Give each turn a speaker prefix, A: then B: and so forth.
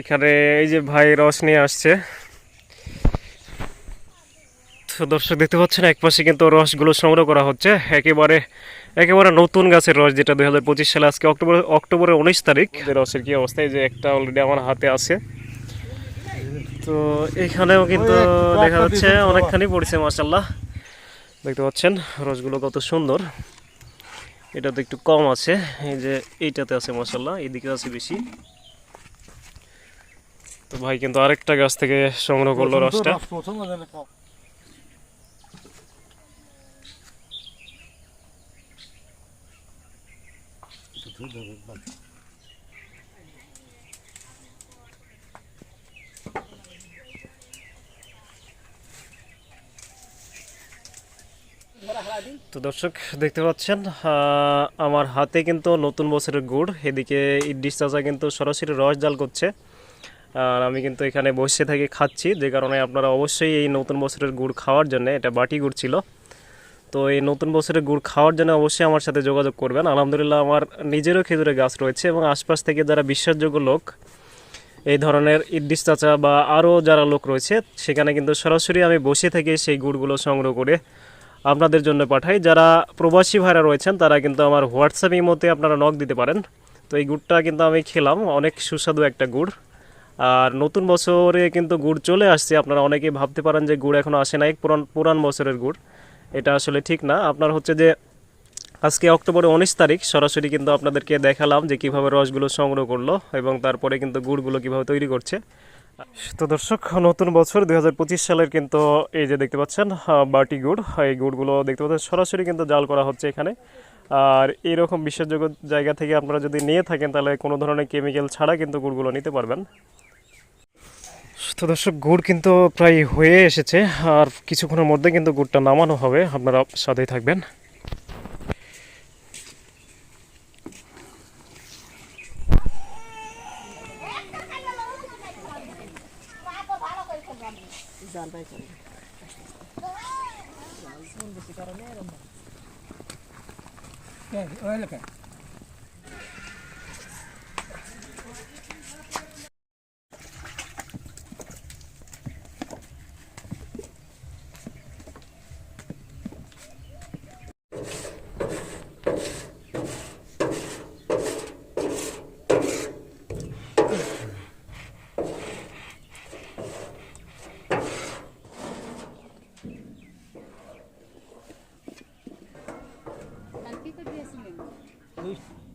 A: এখানে এই যে ভাই রস নিয়ে আসছে। তো দর্শক দেখতে পাচ্ছেন এক পাশে কিন্তু রসগুলো সংগ্রহ করা হচ্ছে। একেবারে একেবারে নতুন গাছের রস যেটা দুই হাজার পঁচিশ সালে আজকে অক্টোবর অক্টোবরের উনিশ তারিখ। রসের কি অবস্থা? এই যে একটা অলরেডি আমার হাতে আছে। তো এখানেও কিন্তু দেখা যাচ্ছে অনেকখানি পড়েছে মাসাল্লাহ দেখতে পাচ্ছেন রসগুলো কত সুন্দর। এটা তো একটু কম আছে এই যে এইটাতে আছে মাসাল্লাহ এদিকে আছে বেশি। তো ভাই কিন্তু আরেকটা গাছ থেকে সংগ্রহ করল রসটা। তো দর্শক দেখতে পাচ্ছেন আহ, আমার হাতে কিন্তু নতুন বছরের গুড়। এদিকে ইডলিশ চাচা কিন্তু সরাসরি রস জাল করছে। আর আমি কিন্তু এখানে বসে থেকে খাচ্ছি, যে কারণে আপনারা অবশ্যই এই নতুন বছরের গুড় খাওয়ার জন্য, এটা বাটি গুড় ছিল। তো এই নতুন বছরের গুড় খাওয়ার জন্য অবশ্যই আমার সাথে যোগাযোগ করবেন। আলহামদুলিল্লাহ আমার নিজেরও খেজুরের গাছ রয়েছে এবং আশপাশ থেকে যারা বিশ্বাসযোগ্য লোক, এই ধরনের ইডলিশ চাচা বা আরও যারা লোক রয়েছে, সেখানে কিন্তু সরাসরি আমি বসে থেকে সেই গুড়গুলো সংগ্রহ করে আপনাদের জন্য পাঠাই। যারা প্রবাসী ভাইরা রয়েছেন, তারা কিন্তু আমার হোয়াটসঅ্যাপ ইমোতে আপনারা নখ দিতে পারেন। তো এই গুড়টা কিন্তু আমি খেলাম, অনেক সুস্বাদু একটা গুড়। আর নতুন বছরে কিন্তু গুড় চলে আসছে। আপনারা অনেকেই ভাবতে পারেন যে গুড় এখনও আসে নাই, পুরান পুরান বছরের গুড়। এটা আসলে ঠিক না। আপনার হচ্ছে যে আজকে অক্টোবরের উনিশ তারিখ, সরাসরি কিন্তু আপনাদেরকে দেখালাম যে কীভাবে রসগুলো সংগ্রহ করল এবং তারপরে কিন্তু গুড়গুলো কীভাবে তৈরি করছে। তো দর্শক, নতুন বছর দু হাজার পঁচিশ সালের কিন্তু এই যে দেখতে পাচ্ছেন বাটি গুড়, এই গুড়গুলো দেখতে পাচ্ছেন, সরাসরি কিন্তু জাল করা হচ্ছে এখানে। আর এইরকম বিশ্বাসযোগ্য জায়গা থেকে আপনারা যদি নিয়ে থাকেন, তাহলে কোনো ধরনের কেমিক্যাল ছাড়া কিন্তু গুড়গুলো নিতে পারবেন। তো দর্শক গুড় কিন্তু প্রায় হয়ে এসেছে, আর কিছুক্ষণের মধ্যে কিন্তু গুড়টা নামানো হবে। আপনারা সাথেই থাকবেন।
B: 하겠습니다.